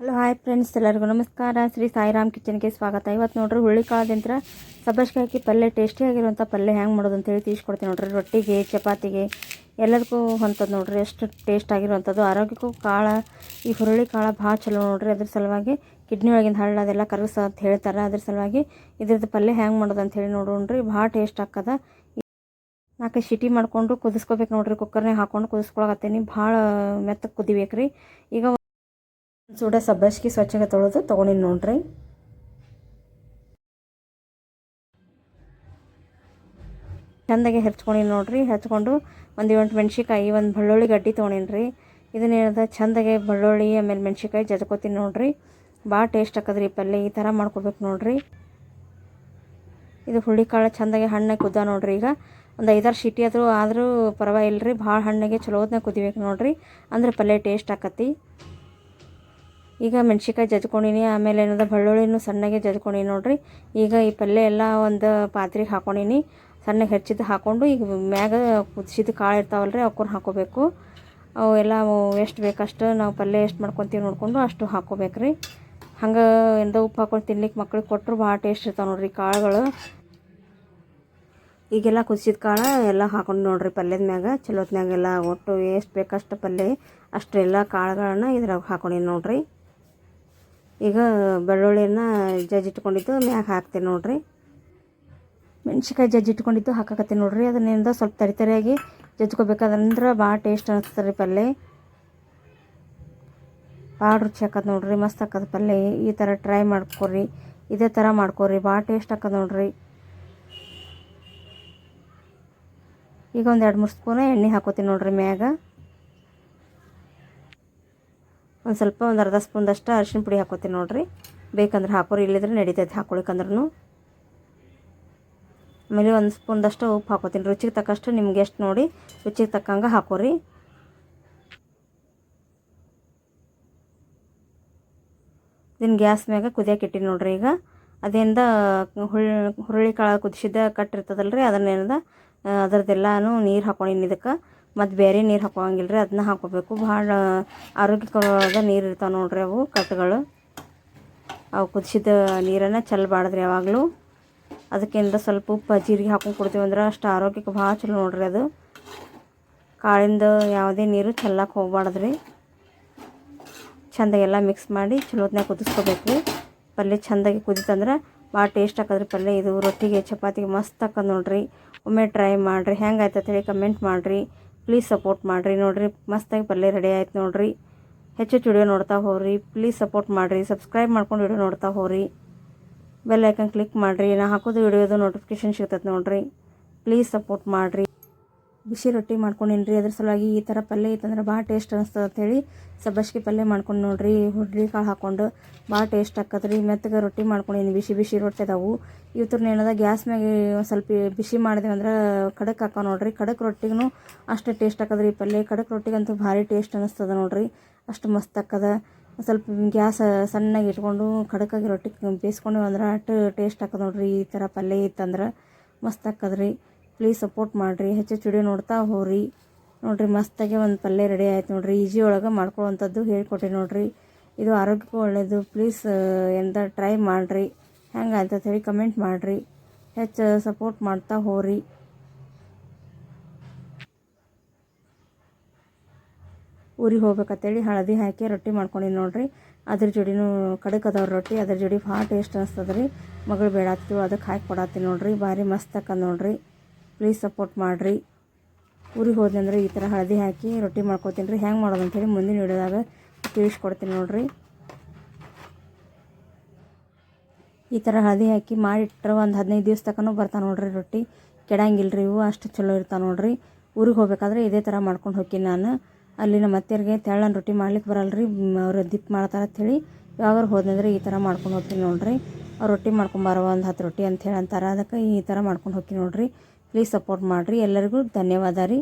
Hello, hi friends ಎಲ್ಲರಿಗೂ ನಮಸ್ಕಾರ. ಶ್ರೀ ಸಾಯಿರಾಮ್ ಕಿಚನ್ಗೆ ಸ್ವಾಗತ. ಇವತ್ತು ನೋಡ್ರಿ ಹುಳ್ಳಿಕಾಳದಿಂತ್ರ ಸಬ್ಬಸ್ಗೆ ಹಾಕಿ ಪಲ್ಯ ಟೇಸ್ಟಿಯಾಗಿರುವಂಥ ಪಲ್ಯ ಹೆಂಗೆ ಮಾಡೋದು ಅಂತೇಳಿ ತಿಳಿಸ್ಕೊಡ್ತೀನಿ ನೋಡ್ರಿ. ರೊಟ್ಟಿಗೆ, ಚಪಾತಿಗೆ ಎಲ್ಲದಕ್ಕೂ ಹೊಂತದ್ದು ನೋಡ್ರಿ. ಎಷ್ಟು ಟೇಸ್ಟ್ ಆಗಿರುವಂಥದ್ದು ಆರೋಗ್ಯಕ್ಕೂ ಕಾಳ, ಈ ಹುರುಳಿ ಕಾಳ ಭಾಳ ಚಲೋ ನೋಡ್ರಿ. ಅದ್ರ ಸಲುವಾಗಿ ಕಿಡ್ನಿ ಒಳಗಿಂದ ಹಳ್ಳ ಅದೆಲ್ಲ ಕರಗಿಸ ಅಂತ ಹೇಳ್ತಾರೆ. ಅದ್ರ ಸಲುವಾಗಿ ಇದ್ರದ್ದು ಪಲ್ಯ ಹೆಂಗೆ ಮಾಡೋದು ಅಂತ ಹೇಳಿ ನೋಡೋಣ್ರಿ. ಭಾಳ ಟೇಸ್ಟ್ ಆಗ್ತದ. ನಾಲ್ಕು ಸಿಟಿ ಮಾಡಿಕೊಂಡು ಕುದಿಸ್ಕೋಬೇಕು ನೋಡ್ರಿ. ಕುಕ್ಕರ್ನಾಗ ಹಾಕೊಂಡು ಕುದಿಸ್ಕೊಳಕತ್ತೀನಿ. ಭಾಳ ಮೆತ್ತಗೆ ಕುದಿಬೇಕು ರೀ ಈಗ ಸೂಡ ಸಬ್ಬಸ್ಗಿ ಸ್ವಚ್ಛಗೆ ತೊಳೆದು ತೊಗೊಂಡಿನಿ ನೋಡ್ರಿ. ಚಂದಾಗೆ ಹೆಚ್ಕೊಂಡಿನಿ ನೋಡ್ರಿ. ಹೆಚ್ಕೊಂಡು ಒಂದು ಎಂಟು ಮೆಣ್ಸಿಕಾಯಿ ಒಂದು ಬೆಳ್ಳುಳ್ಳಿ ಗಡ್ಡಿ ತೊಗೊಂಡಿನಿ ಇದನ್ನೇನದ ಚಂದಾಗೆ ಬೆಳ್ಳುಳ್ಳಿ, ಆಮೇಲೆ ಮೆಣ್ಸಿಕಾಯಿ ಜಜ್ಕೋತೀನಿ ನೋಡ್ರಿ. ಭಾಳ ಟೇಸ್ಟ್ ಆಕದ್ರಿ ಪಲ್ಯ ಈ ಥರ ಮಾಡ್ಕೋಬೇಕು ನೋಡ್ರಿ. ಇದು ಹುಳ್ಳಿಕಾಳು ಚಂದಾಗೆ ಹಣ್ಣಾಗಿ ಕುದ್ದ ನೋಡ್ರಿ ಈಗ. ಒಂದು ಐದಾರು ಸಿಟಿ ಆದರೂ ಆದರೂ ಪರವಾಗಿಲ್ಲ ರೀ ಭಾಳ ಹಣ್ಣಿಗೆ ಚಲೋದನ್ನ ಕುದಿಬೇಕು ನೋಡ್ರಿ. ಅಂದ್ರೆ ಪಲ್ಯ ಟೇಸ್ಟ್ ಆಕತಿ ಈಗ ಮೆಣ್ಸಿಕಾಯಿ ಜಜ್ಕೊಂಡಿನಿ, ಆಮೇಲೆ ಏನದ ಬೆಳ್ಳುಳ್ಳಿನೂ ಸಣ್ಣಗೆ ಜಜ್ಕೊಂಡಿನಿ ನೋಡಿರಿ. ಈಗ ಈ ಪಲ್ಯ ಎಲ್ಲ ಒಂದು ಪಾತ್ರೆಗೆ ಹಾಕೊಂಡಿನಿ. ಸಣ್ಣಗೆ ಹೆಚ್ಚಿದ್ದು ಹಾಕ್ಕೊಂಡು ಈಗ ಮ್ಯಾಗ ಕುದಿಸಿದ ಕಾಳು ಇರ್ತಾವಲ್ಲ ರೀ ಅವಕ್ಕೂ ಹಾಕೋಬೇಕು. ಅವು ಎಲ್ಲ ಎಷ್ಟು ಬೇಕಷ್ಟು ನಾವು ಪಲ್ಯ ಎಷ್ಟು ಮಾಡ್ಕೊತೀವಿ ನೋಡಿಕೊಂಡು ಅಷ್ಟು ಹಾಕೋಬೇಕು ರೀ ಹಂಗೆ ಎಂದ ಉಪ್ಪು ಹಾಕೊಂಡು ತಿನ್ಲಿಕ್ಕೆ ಮಕ್ಳಿಗೆ ಕೊಟ್ಟರು ಭಾಳ ಟೇಸ್ಟ್ ಇರ್ತಾವೆ ನೋಡಿರಿ ಕಾಳುಗಳು. ಈಗೆಲ್ಲ ಕುದಿಸಿದ ಕಾಳು ಎಲ್ಲ ಹಾಕೊಂಡು ನೋಡ್ರಿ ಪಲ್ಯದ ಮ್ಯಾಗ. ಚಲೋತ್ನಾಗೆಲ್ಲ ಒಟ್ಟು ಎಷ್ಟು ಬೇಕಷ್ಟು ಪಲ್ಯ ಅಷ್ಟೆಲ್ಲ ಕಾಳುಗಳನ್ನು ಇದ್ರಾಗ ಹಾಕೊಂಡಿನಿ ನೋಡ್ರಿ. ಈಗ ಬೆಳ್ಳುಳ್ಳಿಯನ್ನು ಜಜ್ಜಿಟ್ಕೊಂಡಿದ್ದು ಮ್ಯಾಗ ಹಾಕ್ತೀನಿ ನೋಡಿರಿ. ಮೆಣ್ಸಿಕಾಯಿ ಜಜ್ಜಿಟ್ಕೊಂಡಿದ್ದು ಹಾಕಕತ್ತೀನಿ ನೋಡಿರಿ. ಅದನ್ನಿಂದ ಸ್ವಲ್ಪ ತರಿ ತರಿಯಾಗಿ ಜಜ್ಕೋಬೇಕಾದಂದ್ರೆ ಭಾಳ ಟೇಸ್ಟ್ ಅನಿಸ್ತದೆ ರೀ ಪಲ್ಯ ಭಾಳ ರುಚಿ ಹಾಕೋದು ನೋಡ್ರಿ, ಮಸ್ತ್ ಹಾಕೋದು ಪಲ್ಯ ಈ ಥರ ಟ್ರೈ ಮಾಡ್ಕೊರಿ. ಇದೇ ಥರ ಮಾಡ್ಕೊರಿ. ಭಾಳ ಟೇಸ್ಟ್ ಹಾಕೋದು ನೋಡ್ರಿ. ಈಗ ಒಂದು ಎರಡು ಮೂರು ಸ್ಪೂನ ಎಣ್ಣೆ ಹಾಕೋತೀನಿ ನೋಡ್ರಿ ಮ್ಯಾಗ. ಒಂದು ಸ್ವಲ್ಪ ಒಂದು ಅರ್ಧ ಸ್ಪೂನ್ದಷ್ಟು ಅರಿಶಿನ ಪುಡಿ ಹಾಕೋತೀನಿ ನೋಡಿರಿ. ಬೇಕಂದ್ರೆ ಹಾಕೋರಿ, ಇಲ್ಲಿದ್ರೆ ನಡೀತೈತೆ ಹಾಕೊಳಿಕಂದ್ರೂ ಆಮೇಲೆ ಒಂದು ಸ್ಪೂನ್ದಷ್ಟು ಉಪ್ಪು ಹಾಕೋತೀನಿ. ರುಚಿಗೆ ತಕ್ಕಷ್ಟು ನಿಮ್ಗೆ ಎಷ್ಟು ನೋಡಿ, ರುಚಿಗೆ ತಕ್ಕಂಗೆ ಹಾಕೋರಿ. ಇದನ್ನು ಗ್ಯಾಸ್ ಮ್ಯಾಗ ಇಟ್ಟಿನಿ ನೋಡ್ರಿ ಈಗ. ಅದರಿಂದ ಹುರುಳಿ ಕಾಳು ಕುದಿಸಿದ ಕಟ್ಟಿರ್ತದಲ್ಲ ರೀ ಅದನ್ನೇನದ, ಅದರದ್ದೆಲ್ಲನೂ ನೀರು ಹಾಕೊಂಡಿನಿ ಇದಕ್ಕೆ. ಮತ್ತು ಬೇರೆ ನೀರು ಹಾಕೋಂಗಿಲ್ಲ ರೀ ಅದನ್ನ ಹಾಕೋಬೇಕು ಭಾಳ ಆರೋಗ್ಯಕರವಾದ ನೀರು ಇರ್ತಾವೆ ನೋಡ್ರಿ ಅವು ಕಟ್ಗಳು ಅವು ಕುದಿಸಿದ ನೀರನ್ನು ಚೆಲ್ಲಬಾರ್ದ್ರಿ ಯಾವಾಗಲೂ. ಅದಕ್ಕಿಂತ ಸ್ವಲ್ಪ ಉಪ್ಪು ಜೀರಿಗೆ ಹಾಕೊಂಡು ಕೊಡ್ತೀವಿ ಅಂದ್ರೆ ಅಷ್ಟು ಆರೋಗ್ಯಕ್ಕೆ ಭಾಳ ಚಲೋ ನೋಡ್ರಿ ಅದು. ಕಾಳಿಂದ ಯಾವುದೇ ನೀರು ಚೆಲ್ಲಕ್ಕೆ ಹೋಗ್ಬಾರ್ದ್ರಿ ಚೆಂದಾಗೆಲ್ಲ ಮಿಕ್ಸ್ ಮಾಡಿ ಚಲೋತ್ನಾಗ ಕುದಿಸ್ಕೋಬೇಕು. ರೀ ಪಲ್ಯ ಚೆಂದಾಗಿ ಕುದಿತಂದ್ರೆ ಭಾಳ ಟೇಸ್ಟ್ ಹಾಕಿದ್ರೆ ಪಲ್ಯ. ಇದು ರೊಟ್ಟಿಗೆ, ಚಪಾತಿಗೆ ಮಸ್ತ್ ಹಾಕೋದು ನೋಡ್ರಿ. ಒಮ್ಮೆ ಟ್ರೈ ಮಾಡಿರಿ. ಹೆಂಗೆ ಆಯ್ತು ಹೇಳಿ ಕಮೆಂಟ್ ಮಾಡಿರಿ. ಪ್ಲೀಸ್ ಸಪೋರ್ಟ್ ಮಾಡಿರಿ ನೋಡಿರಿ. ಮಸ್ತಾಗಿ ಪಲ್ಯ ರೆಡಿ ಆಯ್ತು ನೋಡಿರಿ. ಹೆಚ್ಚು ವಿಡಿಯೋ ನೋಡ್ತಾ ಹೋಗ್ರಿ. ಪ್ಲೀಸ್ ಸಪೋರ್ಟ್ ಮಾಡಿರಿ. ಸಬ್ಸ್ಕ್ರೈಬ್ ಮಾಡ್ಕೊಂಡು ವಿಡಿಯೋ ನೋಡ್ತಾ ಹೋಗ್ರಿ. ಬೆಲ್ ಐಕನ್ ಕ್ಲಿಕ್ ಮಾಡಿರಿ. ನಾ ಹಾಕೋದು ವಿಡಿಯೋದು ನೋಟಿಫಿಕೇಷನ್ ಸಿಗ್ತೈತೆ ನೋಡಿರಿ. ಪ್ಲೀಸ್ ಸಪೋರ್ಟ್ ಮಾಡಿರಿ. ಬಿಸಿ ರೊಟ್ಟಿ ಮಾಡ್ಕೊಂಡಿನ್ರಿ? ಅದ್ರ ಸಲುವಾಗಿ ಈ ಥರ ಪಲ್ಯ ಇತ್ತಂದ್ರೆ ಭಾಳ ಟೇಸ್ಟ್ ಅನಿಸ್ತದೆ ಅಂತೇಳಿ ಸಬ್ಬಸ್ಗೆ ಪಲ್ಯ ಮಾಡ್ಕೊಂಡು ನೋಡ್ರಿ ಹುಡ್ರಿ ಕಾಳು ಹಾಕ್ಕೊಂಡು ಭಾಳ ಟೇಸ್ಟ್ ಆಕತ್ರಿ. ರೀ ಮೆತ್ತಗೆ ರೊಟ್ಟಿ ಮಾಡ್ಕೊಂಡಿನಿ, ಬಿಸಿ ಬಿಸಿ ರೊಟ್ಟಿ ಅದಾವು. ಇವತ್ತರನ್ನ ಏನದ, ಗ್ಯಾಸ್ ಮ್ಯಾಗೆ ಸ್ವಲ್ಪ ಬಿಸಿ ಮಾಡಿದೆವು ಅಂದ್ರೆ ಖಡಕ್ ಹಾಕೋ ನೋಡ್ರಿ. ಖಡಕ್ ರೊಟ್ಟಿಗೂ ಅಷ್ಟು ಟೇಸ್ಟ್ ಆಕದ್ರಿ ಪಲ್ಯ. ಖಡಕ್ ರೊಟ್ಟಿಗಂತೂ ಭಾರಿ ಟೇಸ್ಟ್ ಅನಿಸ್ತದೆ ನೋಡ್ರಿ. ಅಷ್ಟು ಮಸ್ತ್ ಆಕದ. ಸ್ವಲ್ಪ ಗ್ಯಾಸ್ ಸಣ್ಣಗೆ ಇಟ್ಕೊಂಡು ಖಡಕಾಗಿ ರೊಟ್ಟಿ ಬೇಯಿಸ್ಕೊಂಡು ಅಂದ್ರೆ ಅಷ್ಟು ಟೇಸ್ಟ್ ಆಕದ ನೋಡ್ರಿ ಈ ಥರ ಪಲ್ಯ ಇತ್ತಂದ್ರೆ. ಮಸ್ತ್ ಆಕದ್ರಿ. ಪ್ಲೀಸ್ ಸಪೋರ್ಟ್ ಮಾಡಿರಿ, ಹೆಚ್ಚು ವಿಡಿಯೋ ನೋಡ್ತಾ ಹೋಗ್ರಿ. ನೋಡಿರಿ, ಮಸ್ತಾಗಿ ಒಂದು ಪಲ್ಯ ರೆಡಿ ಆಯ್ತು ನೋಡಿರಿ. ಈಜಿ ಒಳಗೆ ಮಾಡ್ಕೊಳ್ಳೋವಂಥದ್ದು ಹೇಳ್ಕೊಟ್ಟೆ ನೋಡಿರಿ. ಇದು ಆರೋಗ್ಯಕ್ಕೂ ಒಳ್ಳೆಯದು ಪ್ಲೀಸ್ ಎಂತ ಟ್ರೈ ಮಾಡಿರಿ. ಹೆಂಗೆ ಅಂತ ಹೇಳಿ ಕಮೆಂಟ್ ಮಾಡಿರಿ. ಹೆಚ್ಚು ಸಪೋರ್ಟ್ ಮಾಡ್ತಾ ಹೋಗ್ರಿ. ಊರಿಗೆ ಹೋಗ್ಬೇಕಂತೇಳಿ ಹಳದಿ ಹಾಕಿ ರೊಟ್ಟಿ ಮಾಡ್ಕೊಂಡಿನಿ ನೋಡಿರಿ. ಅದ್ರ ಜೋಡಿನೂ ಕಡಕ್ ರೊಟ್ಟಿ. ಅದ್ರ ಜೋಡಿ ಭಾಳ ಟೇಸ್ಟ್ ಅನಿಸ್ತದ ರೀ ಮಗಳು ಬೇಡಾತ್ತೀವಿ ಅದಕ್ಕೆ ಹಾಕಿ ಕೊಡತ್ತೀನಿ ನೋಡಿರಿ. ಭಾರಿ ಮಸ್ತ್ ನೋಡಿರಿ. ಪ್ಲೀಸ್ ಸಪೋರ್ಟ್ ಮಾಡಿರಿ. ಊರಿಗೆ ಹೋದೆ ಅಂದರೆ ಈ ಥರ ಹಳದಿ ಹಾಕಿ ರೊಟ್ಟಿ ಮಾಡ್ಕೊತೀನಿ ರೀ. ಹೆಂಗೆ ಮಾಡೋದು ಅಂತೇಳಿ ಮುಂದಿನ ವಿಡಿಯೋದಾಗ ತಿಳಿಸ್ಕೊಡ್ತೀನಿ ನೋಡಿರಿ. ಈ ಥರ ಹಳದಿ ಹಾಕಿ ಮಾಡಿಟ್ರೆ ಒಂದು ಹದಿನೈದು ದಿವಸ ತನಕ ಬರ್ತಾ ನೋಡಿರಿ ರೊಟ್ಟಿ. ಕೆಡಂಗಿಲ್ಲ ರೀ ಇವು, ಅಷ್ಟು ಚಲೋ ಇರ್ತಾವೆ ನೋಡಿರಿ. ಊರಿಗೆ ಹೋಗ್ಬೇಕಾದ್ರೆ ಇದೇ ಥರ ಮಾಡ್ಕೊಂಡು ಹೋಗ್ತೀನಿ ನಾನು. ಅಲ್ಲಿ ನಮ್ಮ ಅತ್ತೆಯರಿಗೆ ತೆಳ್ಳನ ರೊಟ್ಟಿ ಮಾಡ್ಲಿಕ್ಕೆ ಬರಲ್ಲ ರೀ ಅವ್ರು ದಿಪ್ ಮಾಡ್ತಾರೆ ಅಂಥೇಳಿ ಯಾವಾಗ ಹೋದಂದ್ರೆ ಈ ಥರ ಮಾಡ್ಕೊಂಡು ಹೋಗ್ತೀನಿ ನೋಡಿರಿ. ಅವ್ರು ರೊಟ್ಟಿ ಮಾಡ್ಕೊಂಬಾರ ಒಂದು ಹತ್ತು ರೊಟ್ಟಿ ಅಂತ ಹೇಳಿ ಅಂತಾರೆ. ಅದಕ್ಕೆ ಈ ಥರ ಮಾಡ್ಕೊಂಡು ಹೋಗ್ತೀನಿ ನೋಡಿರಿ. ಪ್ಲೀಸ್ ಸಪೋರ್ಟ್ ಮಾಡಿರಿ. ಎಲ್ಲರಿಗೂ ಧನ್ಯವಾದ ರೀ.